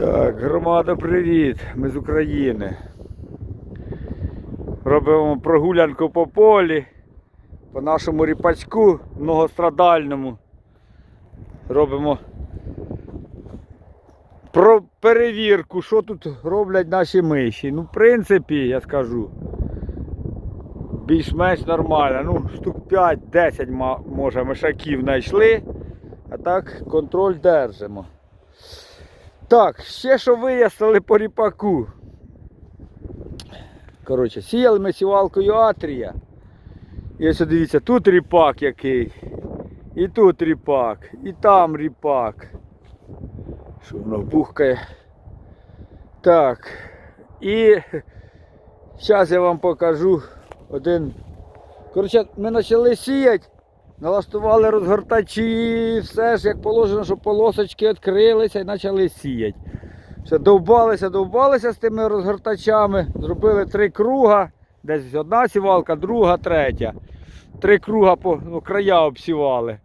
Так, громада, привіт! Ми з України. Робимо прогулянку по полі, по нашому ріпачку многострадальному. Робимо про перевірку, що тут роблять наші миші. Ну, в принципі, я скажу, більш-менш нормально. Ну, штук 5-10 ма- може мишаків знайшли, а так контроль держимо. Так, ще що вияснили по ріпаку. Коротше, сіяли ми сівалкою Атрія. І ось дивіться, тут ріпак який. І тут ріпак, і там ріпак. Що воно бухкає. Так. І зараз я вам покажу один. Коротше, ми почали сіяти. Налаштували розгортачі, все ж як положено, щоб полосочки відкрилися і почали сіяти. Все, довбалися, довбалися з тими розгортачами, зробили три круга, десь одна сівалка, друга, третя. Три круга по ну, края обсівали.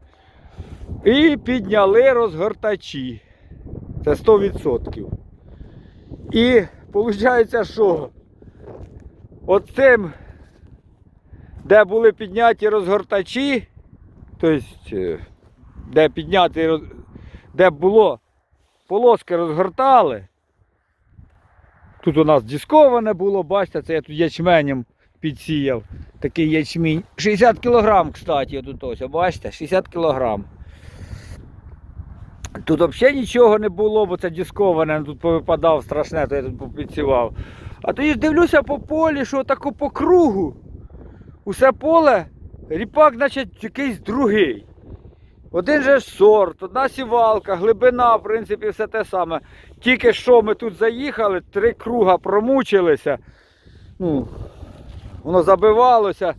І підняли розгортачі. Це 100%. І виходить, що оцим, де були підняті розгортачі, тобто, е, де підняти, де було полоски розгортали. Тут у нас дисковане було, бачите, це я тут ячменем підсіяв. Такий ячмінь. 60 кг, кстати, тут ось, бачите, 60 кг. Тут взагалі нічого не було, бо це дисковане, тут повипадав страшне, то я тут попідсівав. А тоді дивлюся по полі, що тако по кругу. Усе поле, ріпак, значить, якийсь другий. Один же сорт, одна сівалка, глибина, в принципі, все те саме. Тільки що ми тут заїхали, три круга промучилися. Ну, воно забивалося.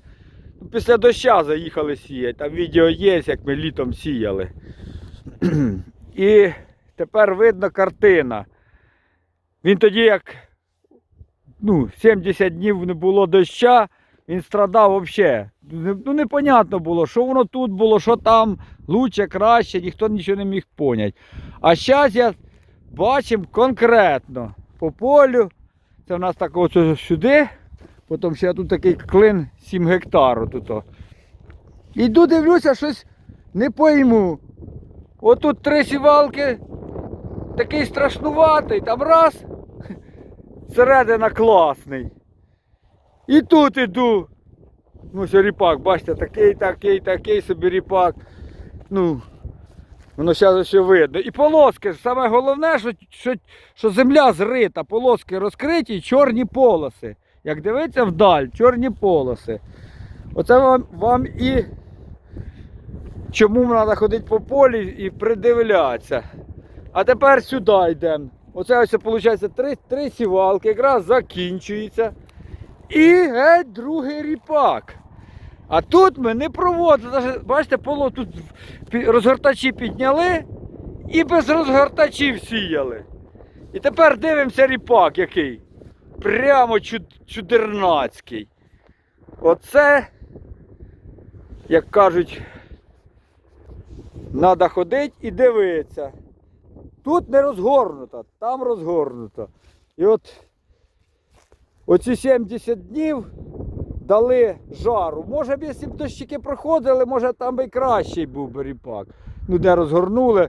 Після доща заїхали сіяти. Там відео є, як ми літом сіяли. І тепер видно картина. Він тоді, як ну, 70 днів не було доща, він страдав взагалі. Ну, непонятно було, що воно тут було, що там лучше, краще, ніхто нічого не міг поняти. А зараз я бачимо конкретно по полю. Це в нас так ось сюди, потім ще тут такий клин 7 гектару тут. Іду дивлюся, щось не пойму. Отут три сівалки, такий страшнуватий, там раз, середина класний. І тут іду. Ну, ось ріпак, бачите, такий, такий, такий собі ріпак. Ну, воно зараз ще видно. І полоски, саме головне, що, що, що земля зрита, полоски розкриті, чорні полоси. Як дивиться вдаль, чорні полоси. Оце вам, вам і чому треба ходити по полі і придивлятися. А тепер сюди йдемо. Оце ось виходить три, три сівалки, якраз закінчується. І геть другий ріпак. А тут ми не проводили. Бачите, поло тут розгортачі підняли і без розгортачів сіяли. І тепер дивимося ріпак який. Прямо чуд, чудернацький. Оце, як кажуть, треба ходити і дивитися. Тут не розгорнуто, там розгорнуто. І от оці 70 днів дали жару. Може б, якщо б дощики проходили, може там би кращий був би ріпак. Ну, де розгорнули,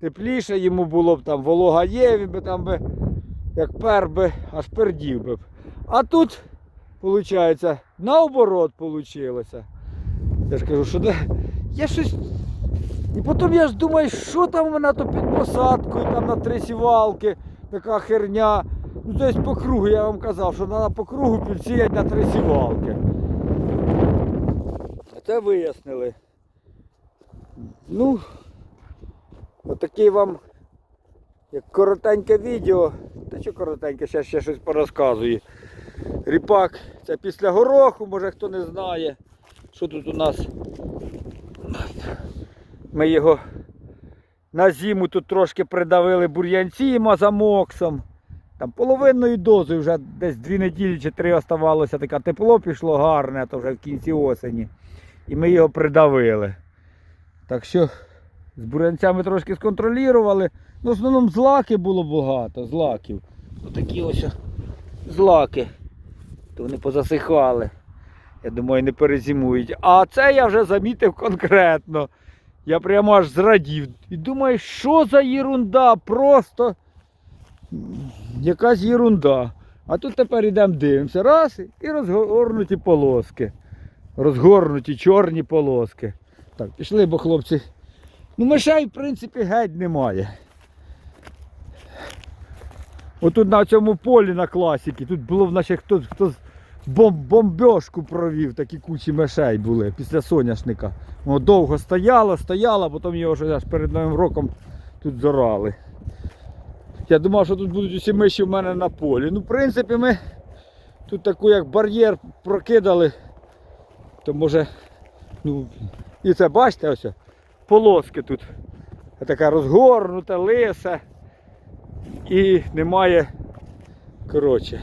тепліше йому було б там волога є, він би там би, як пер би, аж пердів би. А тут, виходить, наоборот вийшло. Я ж кажу, що де. Я щось. І потім я ж думаю, що там у мене то під посадкою, там на три сівалки, така херня. Ну, тобто по кругу, я вам казав, що треба по кругу підсіяти на три сівалки. Це вияснили. Ну, отакий вам як коротеньке відео. Та що коротеньке, ще, ще щось порозказую. Ріпак, це після гороху, може хто не знає. Що тут у нас? Ми його на зиму тут трошки придавили бур'янцем, азамоксом. Там половинною дозою вже десь дві неділі чи три оставалося, таке тепло пішло гарне, то вже в кінці осені. І ми його придавили. Так що З бурянцями трошки сконтролювали. Ну, в основному злаки було багато, злаків. Отакі ось злаки. То вони позасихали. Я думаю, не перезимують. А це я вже замітив конкретно. Я прямо аж зрадів. І думаю, що за єрунда? Просто якась єрунда. А тут тепер йдемо дивимося. Раз і розгорнуті полоски. Розгорнуті чорні полоски. Так, пішли, бо хлопці. Ну, мишей, в принципі, геть немає. Отут на цьому полі на класіки, тут було в наче хтось хтось бом, бомбьошку провів, такі кучі мишей були після соняшника. Воно довго стояло, стояло, потім його вже аж перед Новим роком тут зорали. Я думав, що тут будуть усі миші в мене на полі. Ну, в принципі, ми тут таку як бар'єр прокидали, то може, ну, і це бачите, ось полоски тут. Така розгорнута, лиса. І немає. Коротше.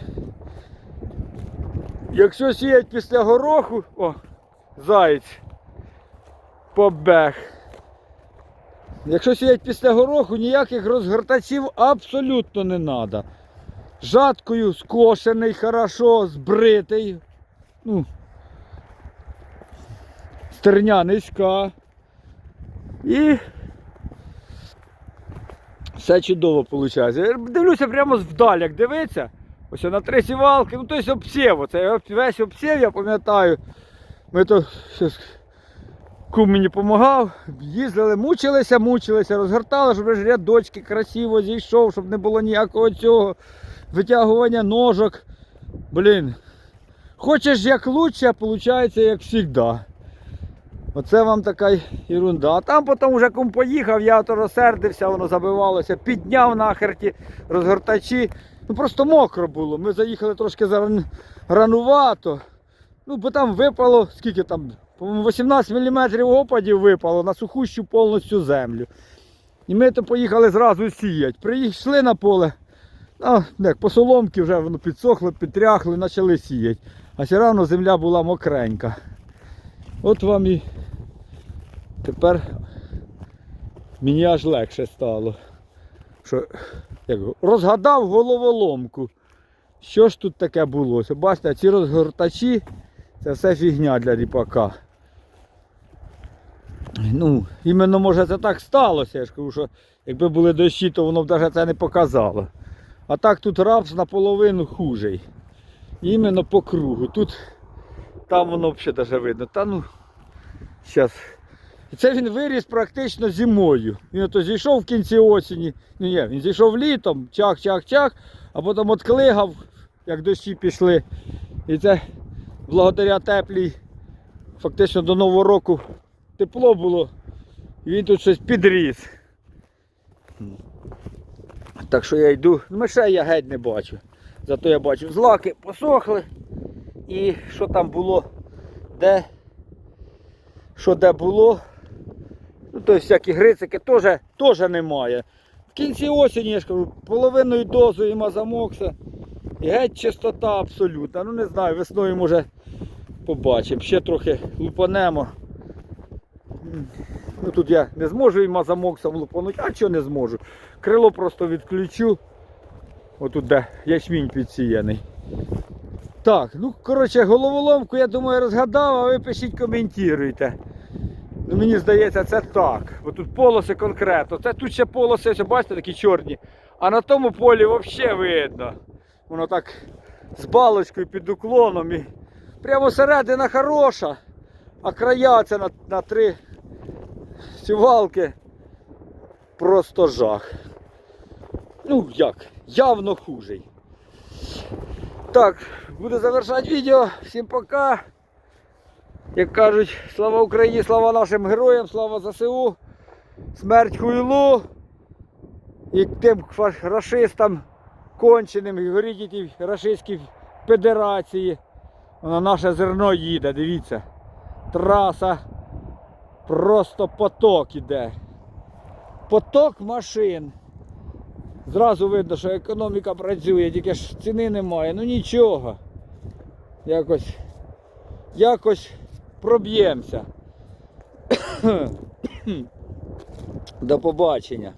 Якщо сіять після гороху, о, заєць побег. Якщо сіять після гороху, ніяких розгортачів абсолютно не треба. Жаткою скошений, хорошо, збритий. Ну, стерня низька. І все чудово виходить. Дивлюся прямо вдаль, як дивиться. Ось на три сівалки, ну тобто обсів. Оце весь обсів, я пам'ятаю. Ми то щось кум мені допомагав, їздили, мучилися, мучилися, розгортали, щоб рядочки красиво зійшов, щоб не було ніякого цього витягування ножок. Блін. Хочеш як лучше, а виходить як завжди. Оце вам така ерунда. А там потім вже кум поїхав, я то розсердився, воно забивалося, підняв нахер ті розгортачі. Ну просто мокро було. Ми заїхали трошки заран- ранувато. Ну, бо там випало, скільки там, 18 мм опадів випало на сухущу повністю землю. І ми то поїхали зразу сіяти. Прийшли на поле, а, як по соломки вже воно підсохло, підтряхли, почали сіяти. А все одно земля була мокренька. От вам і тепер мені аж легше стало. Що, як, розгадав головоломку. Що ж тут таке було? Бачите, ці розгортачі це все фігня для ріпака. Ну, іменно може це так сталося. Я ж кажу, що якби були дощі, то воно б навіть це не показало. А так тут рапс наполовину хужий. Іменно по кругу. Тут там воно взагалі даже видно. Та ну, зараз. І це він виріс практично зимою. Він ото зійшов в кінці осені. Ну ні, він зійшов літом, чах-чах-чах, а потім отклигав, як дощі пішли. І це благодаря теплій, фактично до Нового року тепло було. Він тут щось підріс. Так що я йду. Ну, Мишей я геть не бачу. Зато я бачу злаки посохли. І що там було, де, що де було. Ну, тобто всякі грицики теж, теж немає. В кінці осені, я ж кажу, половиною дозою мазамокса. І геть чистота абсолютна. Ну не знаю, весною може побачимо. Ще трохи лупанемо. Ну тут я не зможу і мазамоксом лупанути, а чого не зможу. Крило просто відключу. Отут де ячмінь підсіяний. Так, ну коротше, головоломку, я думаю, розгадав, а ви пишіть, коментуйте. Ну, мені здається, це так. Бо тут полоси конкретно. Це тут ще полоси, ось, бачите, такі чорні. А на тому полі взагалі видно. Воно так з балочкою під уклоном. І прямо середина хороша, а края це на, на три сівалки. Просто жах. Ну як, явно хужий. Так, буду завершати відео. Всім пока. Як кажуть, слава Україні, слава нашим героям, слава ЗСУ, смерть хуйлу і тим рашистам конченим, горіть тій рашистській федерації. Воно наше зерно їде, дивіться. Траса, просто поток іде. Поток машин. Зразу видно, що економіка працює, тільки ж ціни немає. Ну нічого. Якось, якось проб'ємося. До побачення.